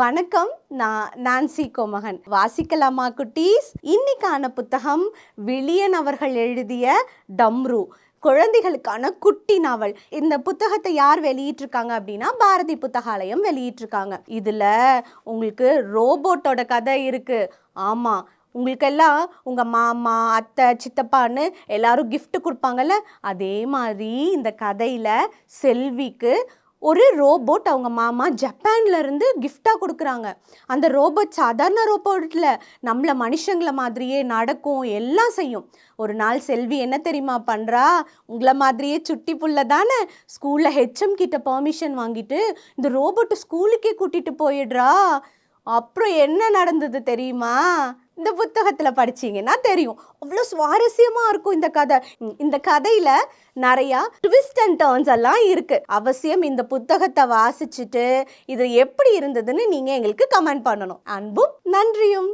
வணக்கம் நான் நான்சி கோமகன். வாசிக்கலாமா குட்டீஸ்? இன்னைக்கான புத்தகம் விளியன் அவர்கள் எழுதிய டம்ரு குழந்தைகளுக்கான குட்டி நாவல். இந்த புத்தகத்தை யார் வெளியிட்டிருக்காங்க அப்படின்னா பாரதி புத்தகாலயம் வெளியிட்டிருக்காங்க. இதில் உங்களுக்கு ரோபோட்டோட கதை இருக்குது ஆமாம் உங்களுக்கெல்லாம் உங்கள் மாமா அத்தை சித்தப்பான்னு எல்லாரும் கிஃப்ட் கொடுப்பாங்கல்ல? அதே மாதிரி இந்த கதையில் செல்விக்கு ஒரு ரோபோட் அவங்க மாமா ஜப்பான்லேருந்து கிஃப்டாக கொடுக்குறாங்க. அந்த ரோபோட் சாதாரண ரோபோட்டில் நம்மளை மனுஷங்களை மாதிரியே நடக்கும் எல்லாம் செய்யும். ஒரு நாள் செல்வி என்ன தெரியுமா பண்ணுறா உங்களை மாதிரியே சுட்டி புள்ள தானே? ஸ்கூலில் ஹெச்எம் கிட்ட பர்மிஷன் வாங்கிட்டு இந்த ரோபோட்டை ஸ்கூலுக்கே கூட்டிகிட்டு போயிடுறா. அப்புறம் என்ன நடந்தது தெரியுமா? இந்த புத்தகத்தில் படிச்சீங்கன்னா தெரியும். அவ்வளோ சுவாரஸ்யமாக இருக்கும் இந்த கதை. இந்த கதையில் நிறையா ட்விஸ்ட் அண்ட் டேர்ன்ஸ் எல்லாம் இருக்குது அவசியம் இந்த புத்தகத்தை வாசிச்சுட்டு இது எப்படி இருந்ததுன்னு நீங்கள் எங்களுக்கு கமெண்ட் பண்ணணும். அன்பும் நன்றியும்.